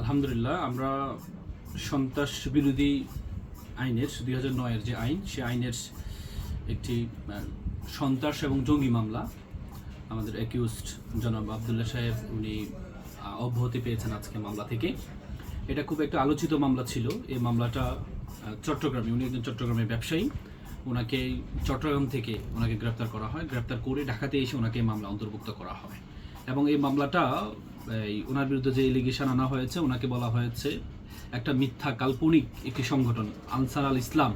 আলহামদুলিল্লাহ, আমরা সন্ত্রাস বিরোধী আইনের, দুই হাজার নয়ের যে আইন, সে আইনের একটি সন্ত্রাস এবং জঙ্গি মামলা আমাদের অ্যাকিউজড জনাব আবদুল্লাহ সাহেব, উনি অব্যাহতি পেয়েছেন আজকে মামলা থেকে। এটা খুব একটা আলোচিত মামলা ছিল। এই মামলাটা চট্টগ্রামে, উনি একজন চট্টগ্রামের ব্যবসায়ী। ওনাকে চট্টগ্রাম থেকে ওনাকে গ্রেপ্তার করা হয়। গ্রেপ্তার করে ঢাকাতে এসে ওনাকে মামলা অন্তর্ভুক্ত করা হয়। এবং এই মামলাটা এই ওনার বিরুদ্ধে যে এলিগেশন আনা হয়েছে ওনাকে বলা হয়েছে একটা মিথ্যা কাল্পনিক একটি সংগঠন, আনসার আল ইসলাম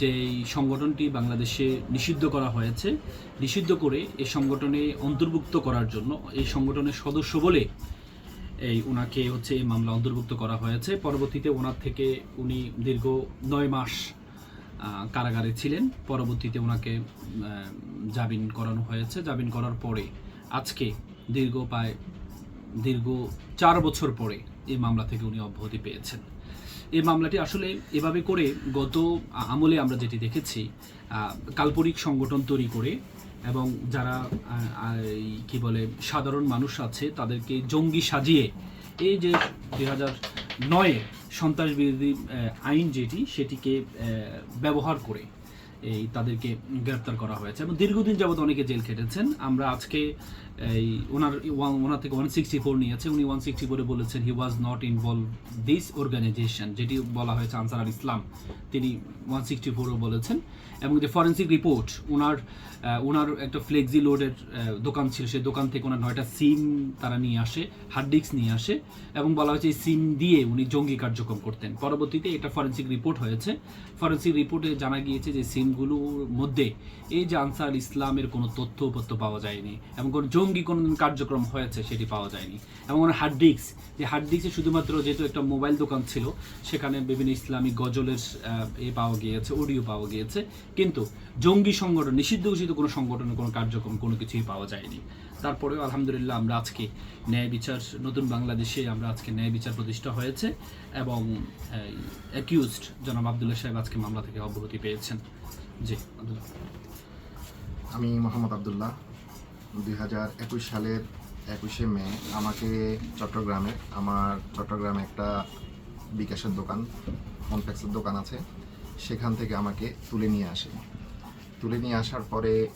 যে এই সংগঠনটি বাংলাদেশে নিষিদ্ধ করা হয়েছে। নিষিদ্ধ করে এই সংগঠনে অন্তর্ভুক্ত করার জন্য, এই সংগঠনের সদস্য বলে এই ওনাকে হচ্ছে এই মামলা অন্তর্ভুক্ত করা হয়েছে। পরবর্তীতে ওনার থেকে উনি দীর্ঘ নয় মাস কারাগারে ছিলেন। পরবর্তীতে ওনাকে জামিন করানো হয়েছে। জামিন করার পরে আজকে দীর্ঘ প্রায় দীর্ঘ চার বছর পরে এই মামলা থেকে উনি অব্যাহতি পেয়েছেন। এই মামলাটি আসলে এভাবে করে গত আমলে আমরা যেটি দেখেছি কাল্পনিক সংগঠন তৈরি করে এবং যারা কি বলে, সাধারণ মানুষ আছে, তাদেরকে জঙ্গি সাজিয়ে এই যে দুই হাজার নয়ে সন্ত্রাস বিরোধী আইন যেটি, সেটিকে ব্যবহার করে এই তাদেরকে গ্রেপ্তার করা হয়েছে এবং দীর্ঘদিন যাবত অনেকে জেল খেটেছেন। আমরা আজকে এই ওনার ওনার থেকে ওয়ান সিক্সটি ফোর নিয়েছে। উনি ওয়ান সিক্সটি ফোরে বলেছেন he was not involve this organisation যেটি বলা হয়েছে আনসার আল ইসলাম। তিনি ওয়ান সিক্সটি ফোরও বলেছেন। এবং যে ফরেন্সিক রিপোর্ট ওনার ওনার একটা ফ্লেক্সি লোডের দোকান ছিল। সেই দোকান থেকে ওনার নয়টা সিম তারা নিয়ে আসে হার্ড ডিস্ক নিয়ে আসে এবং বলা হয়েছে এই সিম দিয়ে উনি জঙ্গি কার্যক্রম করতেন। পরবর্তীতে এটা ফরেন্সিক রিপোর্ট হয়েছে। ফরেন্সিক রিপোর্টে জানা গিয়েছে যে সিমগুলোর মধ্যে এই যে আনসার ইসলামের কোনো তথ্য উপত্য পাওয়া যায়নি, এবং কোনো জঙ্গি কোনো কার্যক্রম হয়েছে সেটি পাওয়া যায়নি, এবং ওনার হার্ড ডিস্ক যে হার্ড ডিস্কে শুধুমাত্র যেহেতু একটা মোবাইল দোকান ছিল, সেখানে বিভিন্ন ইসলামিক গজলের এ পাওয়া গিয়েছে অডিও পাওয়া গিয়েছে, কিন্তু জঙ্গি সংগঠন, নিষিদ্ধ ঘোষিত কোনো সংগঠনের কোনো কার্যক্রম কোনো কিছুই পাওয়া যায়নি। তারপরেও আলহামদুলিল্লাহ আমরা আজকে ন্যায় বিচার, নতুন বাংলাদেশে আমরা আজকে ন্যায় বিচার প্রতিষ্ঠা হয়েছে, এবং অ্যাকিউজড জনাব আবদুল্লাহ সাহেব আজকে মামলা থেকে অব্যাহতি পেয়েছেন। জি। আমি মোহাম্মদ আবদুল্লাহ। দুই হাজার একুশ সালের একুশে মে আমাকে চট্টগ্রামে, আমার চট্টগ্রামে একটা বিকাশের দোকান কমপ্লেক্সের দোকান আছে। সেখান থেকে আমাকে তুলে নিয়ে আসে। তুলে নিয়ে আসার পরে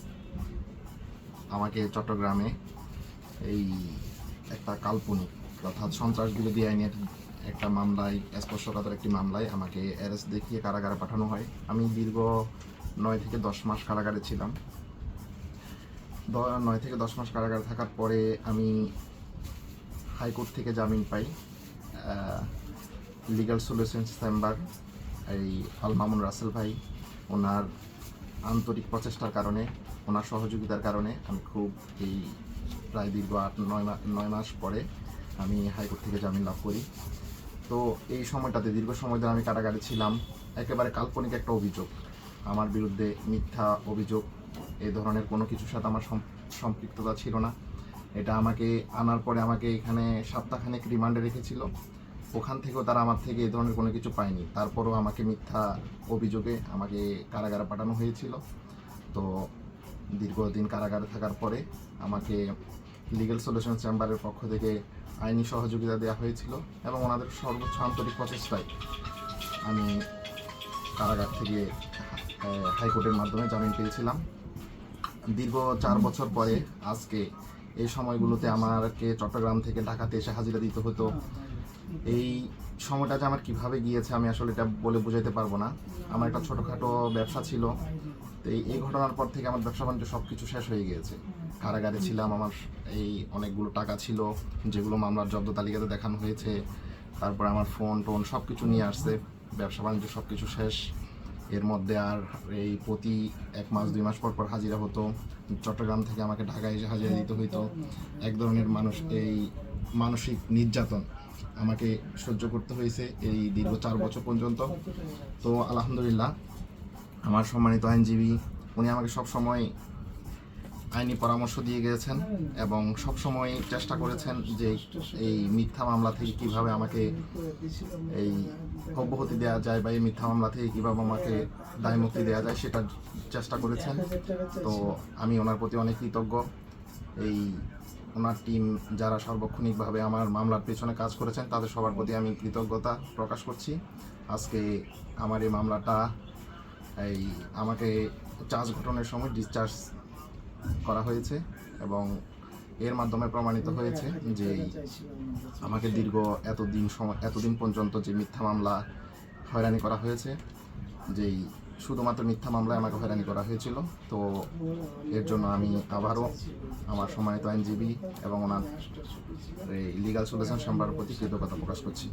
আমাকে চট্টগ্রামে এই একটা কাল্পনিক অর্থাৎ সন্ত্রাস বিরোধী আইনের একটা মামলায়, স্পর্শকাতর একটি মামলায় আমাকে অ্যারেস্ট দেখিয়ে কারাগারে পাঠানো হয়। আমি দীর্ঘ নয় থেকে দশ মাস কারাগারে ছিলাম। নয় থেকে দশ মাস কারাগারে থাকার পরে আমি হাইকোর্ট থেকে জামিন পাই লিগাল সলিউশনস চেম্বার এই আল মামুন রাসেল ভাই। ওনার আন্তরিক প্রচেষ্টার কারণে, ওনার সহযোগিতার কারণে আমি খুব এই প্রায় দীর্ঘ আট, নয় নয় মাস পরে আমি হাইকোর্ট থেকে জামিন লাভ করি। তো এই সময়টাতে দীর্ঘ সময় ধরে আমি কারাগারে ছিলাম। একেবারে কাল্পনিক একটা অভিযোগ। আমার বিরুদ্ধে মিথ্যা অভিযোগ, এ ধরনের কোনো কিছুর সাথে আমার সম্পৃক্ততা ছিল না। এটা আমাকে আনার পরে আমাকে এখানে সপ্তাহখানেক রিমান্ডে রেখেছিল। ওখান থেকেও তারা আমার থেকে এ ধরনের কোনো কিছু পায়নি। তারপরও আমাকে মিথ্যা অভিযোগে আমাকে কারাগারে পাঠানো হয়েছিল। তো দীর্ঘদিন কারাগারে থাকার পরে আমাকে লিগ্যাল সলিউশন চেম্বারের পক্ষ থেকে আইনি সহযোগিতা দেওয়া হয়েছিল এবং ওনাদের সর্বোচ্চ আন্তরিক প্রচেষ্টায় আমি কারাগার থেকে হাইকোর্টের মাধ্যমে জামিন পেয়েছিলাম। দীর্ঘ চার বছর পরে আজকে এই সময়গুলোতে আমাকে চট্টগ্রাম থেকে ঢাকাতে এসে হাজিরা দিতে হতো। এই সময়টা যে আমার কীভাবে গিয়েছে আমি আসলে এটা বলে বোঝাতে পারব না। আমার একটা ছোটোখাটো ব্যবসা ছিল। তো এই এই ঘটনার পর থেকে আমার ব্যবসা বাণিজ্য সব কিছু শেষ হয়ে গিয়েছে। কারাগারে ছিলাম, আমার এই অনেকগুলো টাকা ছিল, যেগুলো মামলার জব্দ তালিকাতে দেখানো হয়েছে। তারপর আমার ফোন টোন সব কিছু নিয়ে আসছে। ব্যবসা বাণিজ্য সব কিছু শেষ। এর মধ্যে আর এই প্রতি এক মাস, দুই মাস পর পর হাজিরা হতো। চট্টগ্রাম থেকে আমাকে ঢাকায় এসে হাজিরা দিতে হইতো। এক ধরনের মানুষ, এই মানসিক নির্যাতন আমাকে সহ্য করতে হয়েছে এই দীর্ঘ চার বছর পর্যন্ত। তো আলহামদুলিল্লাহ, আমার সম্মানিত আইনজীবী, উনি আমাকে সব সময় আইনি পরামর্শ দিয়ে গিয়েছেন এবং সব সময় চেষ্টা করেছেন যে এই মিথ্যা মামলা থেকে কীভাবে আমাকে এই অব্যাহতি দেওয়া যায় বা এই মিথ্যা মামলা থেকে কীভাবে আমাকে দায়মুক্তি দেওয়া যায় সেটার চেষ্টা করেছেন। তো আমি ওনার প্রতি অনেক কৃতজ্ঞ। এই ওনার টিম যারা সার্বক্ষণিকভাবে আমার মামলার পেছনে কাজ করেছেন, তাদের সবার প্রতি আমি কৃতজ্ঞতা প্রকাশ করছি। আজকে আমার এই মামলাটা এই আমাকে চার্জ গঠনের সময় ডিসচার্জ করা হয়েছে এবং এর মাধ্যমে প্রমাণিত হয়েছে যে আমাকে দীর্ঘ এতদিন সময়, এতদিন পর্যন্ত যে মিথ্যা মামলা হয়রানি করা হয়েছে, যেই শুধুমাত্র মিথ্যা মামলায় আমাকে হয়রানি করা হয়েছিল, তো এর জন্য আমি আবারও আমার সম্মানিত আইনজীবী এবং ওনার এই লিগাল সলিউশন চেম্বারের প্রতি কৃতজ্ঞতা প্রকাশ করছি।